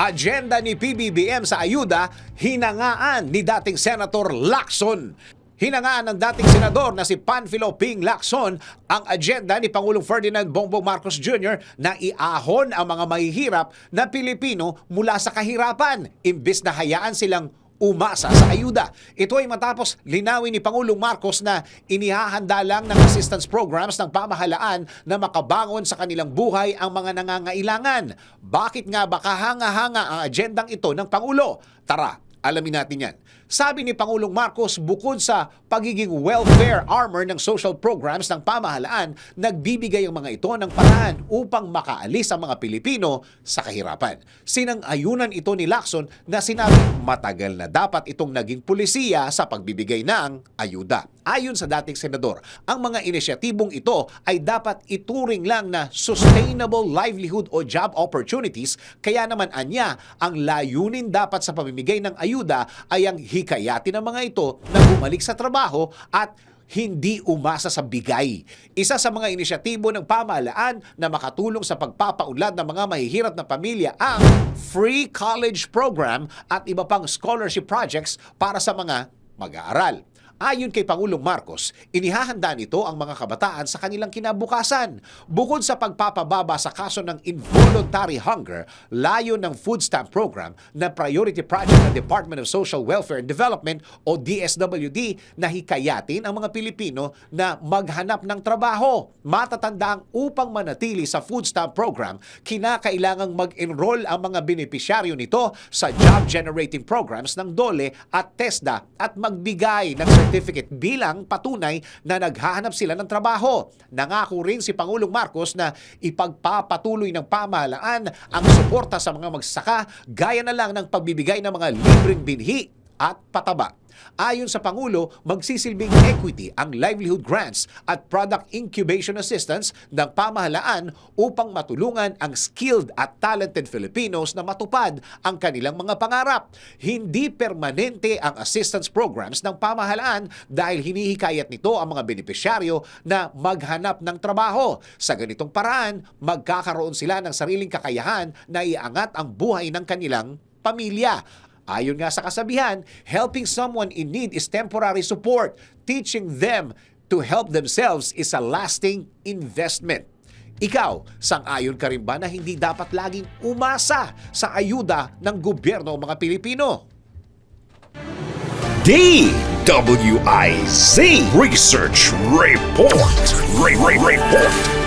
Agenda ni PBBM sa ayuda, hinangaan ni dating Senator Lacson. Hinangaan ng dating senador na si Panfilo Ping Lacson ang agenda ni Pangulong Ferdinand Bongbong Marcos Jr. na iahon ang mga mahihirap na Pilipino mula sa kahirapan imbis na hayaan silang umasa sa ayuda. Ito ay matapos linawin ni Pangulong Marcos na inihahanda lang ng assistance programs ng pamahalaan na makabangon sa kanilang buhay ang mga nangangailangan. Bakit nga ba kahanga-hanga ang agendang ito ng Pangulo? Tara, alamin natin yan. Sabi ni Pangulong Marcos, bukod sa pagiging welfare armor ng social programs ng pamahalaan, nagbibigay ang mga ito ng paraan upang makaalis ang mga Pilipino sa kahirapan. Sinang-ayunan ito ni Lacson na sinabi matagal na dapat itong naging pulisiya sa pagbibigay ng ayuda. Ayon sa dating senador, ang mga inisyatibong ito ay dapat ituring lang na sustainable livelihood o job opportunities kaya naman anya ang layunin dapat sa pamimigay ng ayuda ay ang hikayatin ng mga ito na bumalik sa trabaho at hindi umasa sa bigay. Isa sa mga inisyatibo ng pamahalaan na makatulong sa pagpapaunlad ng mga mahihirap na pamilya ang Free College Program at iba pang scholarship projects para sa mga mag-aaral. Ayon kay Pangulong Marcos, inihahanda nito ang mga kabataan sa kanilang kinabukasan. Bukod sa pagpapababa sa kaso ng involuntary hunger, layo ng food stamp program na priority project ng Department of Social Welfare and Development o DSWD na hikayatin ang mga Pilipino na maghanap ng trabaho. Matatandang upang manatili sa food stamp program, kinakailangang mag-enroll ang mga benepisyaryo nito sa job generating programs ng DOLE at TESDA at magbigay ng certificate bilang patunay na naghahanap sila ng trabaho. Nangako rin si Pangulong Marcos na ipagpapatuloy ng pamahalaan ang suporta sa mga magsaka gaya na lang ng pagbibigay ng mga libreng binhi at pataba. Ayon sa Pangulo, magsisilbing equity ang livelihood grants at product incubation assistance ng pamahalaan upang matulungan ang skilled at talented Filipinos na matupad ang kanilang mga pangarap. Hindi permanente ang assistance programs ng pamahalaan dahil hinihikayat nito ang mga benepisyaryo na maghanap ng trabaho. Sa ganitong paraan, magkakaroon sila ng sariling kakayahan na iangat ang buhay ng kanilang pamilya. Ayon nga sa kasabihan, helping someone in need is temporary support. Teaching them to help themselves is a lasting investment. Ikaw, sang-ayon ka rin ba na hindi dapat laging umasa sa ayuda ng gobyerno mga Pilipino? DWIZ Research Report. Re- Re- Report.